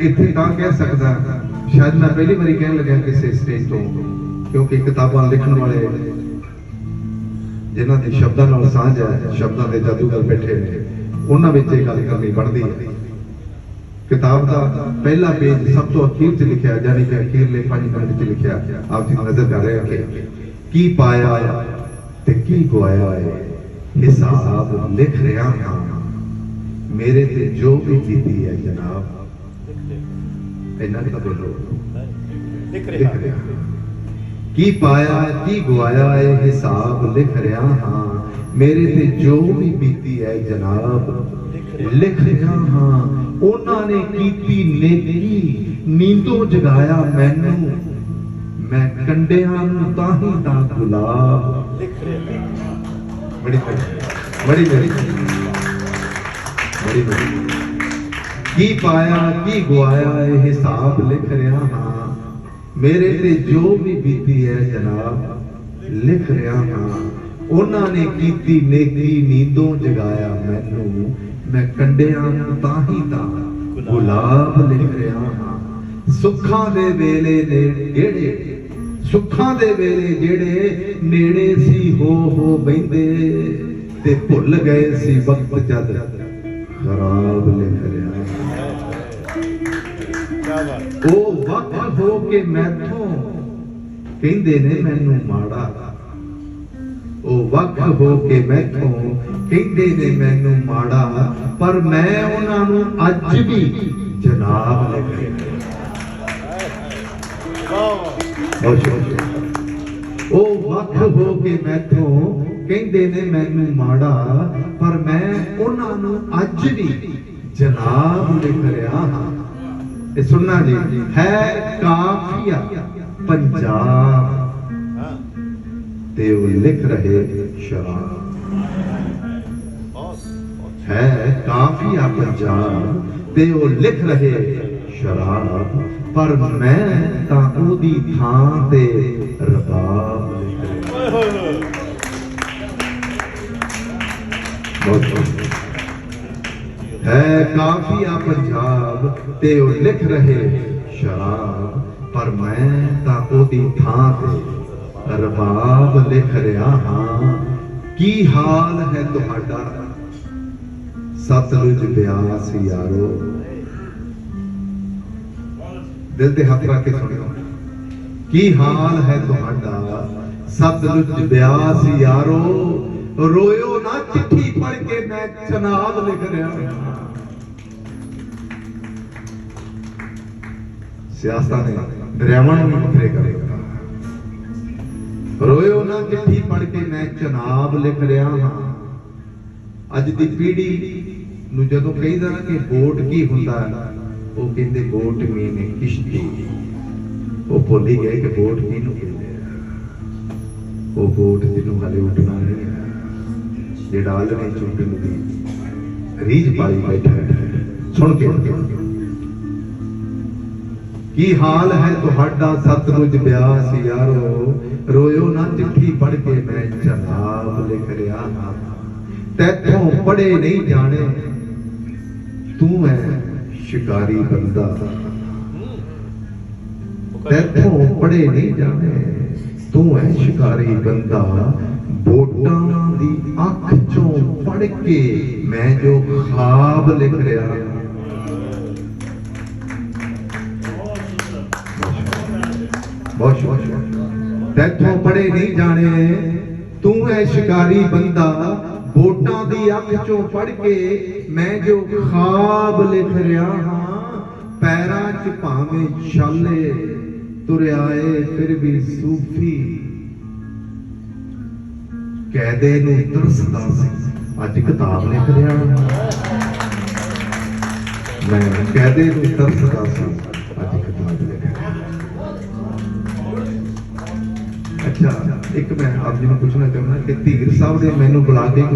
ਇੱਥੇ ਤਾਂ ਕਹਿ ਸਕਦਾ, ਸ਼ਾਇਦ ਮੈਂ ਪਹਿਲੀ ਵਾਰੀ ਕਹਿਣ ਲੱਗਿਆ ਕਿਸੇ ਸਟੇਜ ਤੋਂ, ਕਿਉਂਕਿ ਕਿਤਾਬਾਂ ਲਿਖਣ ਵਾਲੇ ਜਿਨ੍ਹਾਂ ਦੀ ਸ਼ਬਦਾਂ ਨਾਲ ਸਾਂਝ ਹੈ, ਸ਼ਬਦਾਂ ਦੇ ਜਾਦੂਗਰ ਬੈਠੇ ਨੇ, ਉਹਨਾਂ ਵਿੱਚ ਇਹ ਗੱਲ ਕਰਨੀ ਬਣਦੀ ਹੈ। ਕਿਤਾਬ ਦਾ ਪਹਿਲਾ ਪੇਜ ਸਭ ਤੋਂ ਅਖੀਰ 'ਚ ਲਿਖਿਆ, ਯਾਨੀ ਕਿ ਅਖੀਰਲੇ ਪੰਜ ਮਿੰਟ 'ਚ ਲਿਖਿਆ, ਆਪ ਜੀ ਨਜ਼ਰ ਕਰ ਰਹੇ ਹੋ ਕਿ ਕੀ ਪਾਇਆ ਤੇ ਕੀ ਗਵਾਇਆ ਹੈ ਹਿਸਾਬ ਲਿਖ ਰਿਹਾ ਹਾਂ। ਮੇਰੇ ਤੇ ਜੋ ਵੀ ਕੀਤੀ ਹੈ ਜਨਾਬ ਇਹਨਾਂ ਦਾ ਬੋਲੋ ਦਿਖ ਲਿਖ ਰਿਹਾ। ਕੀ ਪਾਇਆ ਕੀ ਗਵਾਇਆ ਇਹ ਹਿਸਾਬ ਲਿਖ ਰਿਹਾ ਹਾਂ। ਮੇਰੇ ਤੇ ਜੋ ਵੀ ਬੀਤੀ ਹੈ ਜਨਾਬ ਲਿਖ ਰਿਹਾ ਹਾਂ। ਉਹਨਾਂ ਨੇ ਕੀਤੀ ਨੇਕੀ ਨੀਂਦੋਂ ਜਗਾਇਆ ਮੈਨੂੰ। ਮੈਂ ਕੰਡਿਆਂ ਨੂੰ ਤਾਂ ਹੀ ਤਾਂ ਗੁਲਾਬ। ਦਿਖ ਰਿਹਾ। ਬੜੀ ਬੜੀ ਬੜੀ ਬੜੀ ਬੜੀ ਕੀ ਪਾਇਆ, ਕੀ ਗਵਾਇਆ, ਇਹ ਹਿਸਾਬ ਲਿਖ ਰਿਹਾ ਹਾਂ। ਮੇਰੇ ਤੇ ਜੋ ਵੀ ਬੀਤੀ ਹੈ ਜਨਾਬ, ਲਿਖ ਰਿਹਾ ਹਾਂ। ਉਹਨਾਂ ਨੇ ਕੀਤੀ ਨੇਕੀ, ਨੀਂਦੋਂ ਜਗਾਇਆ ਮੈਨੂੰ। ਮੈਂ ਕੰਡਿਆਂ ਤਾਂ ਹੀ ਤਾਂ ਗੁਲਾਬ ਲਿਖ ਰਿਹਾ ਹਾਂ। ਸੁੱਖਾਂ ਦੇ ਵੇਲੇ ਨੇ ਜਿਹੜੇ ਸੁੱਖਾਂ ਦੇ ਵੇਲੇ ਜਿਹੜੇ ਨੇੜੇ ਸੀ ਹੋ ਹੋ ਬੈੰਦੇ ਤੇ ਭੁੱਲ ਗਏ ਸੀ ਵਕਤ ਜਦ। ਖਰਾਬ ਬਾਤ ਉਹ ਵਕਤ ਹੋ ਕੇ ਮੈਥੋਂ ਕਹਿੰਦੇ ਨੇ ਮੈਨੂੰ ਮਾੜਾ। ਉਹ ਵਕਤ ਹੋ ਕੇ ਮੈਥੋਂ ਕਹਿੰਦੇ ਨੇ ਮੈਨੂੰ ਮਾੜਾ। ਪਰ ਮੈਂ ਉਹਨਾਂ ਨੂੰ ਅੱਜ ਵੀ ਜਨਾਬ ਲਿਖ ਰਿਹਾ ਉਹ ਵੱਖ ਹੋ ਕੇ ਮੈਥੋਂ ਕਹਿੰਦੇ ਨੇ ਮੈਨੂੰ ਮਾੜਾ। ਪਰ ਮੈਂ ਉਹਨਾਂ ਨੂੰ ਅੱਜ ਵੀ ਜਨਾਬ ਲਿਖ ਰਿਹਾ ਹਾਂ। ਇਹ ਸੁਣਨਾ ਜੀ ਹੈ ਕਾਫੀਆ ਪੰਜਾਬ। ਤੇ ਉਹ ਲਿਖ ਰਹੇ ਸ਼ਰਾਬ। ਹੈ ਕਾਫੀਆ ਪੰਜਾਬ ਤੇ ਉਹ ਲਿਖ ਰਹੇ ਸ਼ਰਾਬ। ਪਰ ਮੈਂ ਤਾਂ ਉਹਦੀ ਥਾਂ ਤੇ ਰਬਾਬ ਬਹੁਤ ਹੈ ਕਾਫੀਆ ਪੰਜਾਬ ਤੇ ਉਹ ਲਿਖ ਰਹੇ ਸ਼ਰਾਬ ਪਰ ਮੈਂ ਤਾਂ ਉਹਦੀ ਥਾਂ ਤੇ ਰਬਾਬ ਲਿਖ ਰਿਹਾ ਹਾਂ ਕੀ ਹਾਲ ਹੈ ਤੁਹਾਡਾ ਸਤਲੁਜ ਬਿਆਸ ਯਾਰੋ ਦਿਲ ਤੇ ਹੱਥ ਰੱਖ ਕੇ ਸੁਣਿਓ ਕੀ ਹਾਲ ਹੈ ਤੁਹਾਡਾ ਸਤਲੁਜ ਬਿਆਸ ਯਾਰੋ ਰੋਇਓ ਨਾ ਚਿੱਠੀ ਪੜ ਕੇ ਮੈਂ ਚਨਾਬ ਲਿਖ ਰਿਹਾ ਹਾਂ ਸਿਆਸਤਾਂ ਨੇ ਦਰਿਆਵਾਂ ਨੂੰ ਵੀ ਵੱਖਰੇ ਕਰੇਗਾ ਰੋਇਓ ਨਾ ਚਿੱਠੀ ਪੜ ਕੇ ਮੈਂ ਚਨਾਬ ਲਿਖ ਰਿਹਾ ਹਾਂ। ਅੱਜ ਦੀ ਪੀੜ੍ਹੀ ਨੂੰ ਜਦੋਂ ਕਹੀਦਾ ਕਿ ਵੋਟ ਕੀ ਹੁੰਦਾ, ਉਹ ਕਹਿੰਦੇ ਵੋਟ ਮੀਨ ਕਿਸ਼ਤੀ। ਉਹ ਭੁੱਲ ਗਏ ਕਿ ਵੋਟ ਕਿਹਨੂੰ ਕਹਿੰਦੇ ਆ। ਉਹ ਵੋਟ ਜਿਹਨੂੰ ਹਲੇ ਉੱਠਣਾ ਨਹੀਂ ਜਿਹੜਾ ਆਲਣੇ ਚੁੱਕਣ ਦੀ ਰੀਝ ਪਾਈ ਬੈਠਾ ਹੈ। ਸੁਣ ਕੇ। ਕੀ ਹਾਲ ਹੈ ਤੁਹਾਡਾ ਸਤਲੁਜ ਬਿਆਸ ਯਾਰੋ? ਰੋਇਓ ਨਾ ਚਿੱਠੀ ਪੜ ਕੇ ਮੈਂ ਜਨਾਬ ਲਿਖ ਰਿਹਾ ਹਾਂ। ਤੈਥੋਂ ਪੜੇ ਨਹੀਂ ਜਾਣੇ, ਤੂੰ ਹੈ ਸ਼ਿਕਾਰੀ ਬੰਦਾ। ਤੈਥੋਂ ਪੜੇ ਨਹੀਂ ਜਾਣੇ, ਤੂੰ ਹੈ ਸ਼ਿਕਾਰੀ ਬੰਦਾ। ਵੋਟਾਂ ਦੀ ਅੱਖ ਚੋਂ ਪੜ ਕੇ ਮੈਂ ਜੋ ਖਾਬ ਲਿਖ ਰਿਹਾ ਹਾਂ। ਬਹੁਤ ਸ਼ੁਕਰੀਆ ਤੈਥੋਂ ਪੜੇ ਨਹੀਂ ਜਾਣੇ, ਤੂੰ ਹੈ ਸ਼ਿਕਾਰੀ ਬੰਦਾ, ਵੋਟਾਂ ਦੀ ਅੱਖ ਚੋਂ ਪੜ ਕੇ ਮੈਂ ਜੋ ਖਾਬ ਲਿਖ ਰਿਹਾ ਹਾਂ, ਪੈਰਾਂ 'ਚ ਭਾਵੇਂ ਛਾਲੇ ਤੁਰਿਆ ਏ, ਫਿਰ ਵੀ ਸੂਫੀ ਕੈਦੇ ਨੂੰ ਤਰਸਦਾ ਸੀ। ਅੱਜ ਕਿਤਾਬ ਲਿਖ ਰਿਹਾ ਮੈਂ ਕੈਦੇ ਨੂੰ ਤਰਸਦਾ ਸੀ। ਇੱਕ ਮੈਂ ਆਪ ਜੀ ਨੂੰ ਪੁੱਛਣਾ ਚਾਹੁੰਦਾ ਕਿ ਧੀਰ ਸਾਹਿਬ ਦੇ ਮੈਨੂੰ ਬੁਲਾ ਕੇ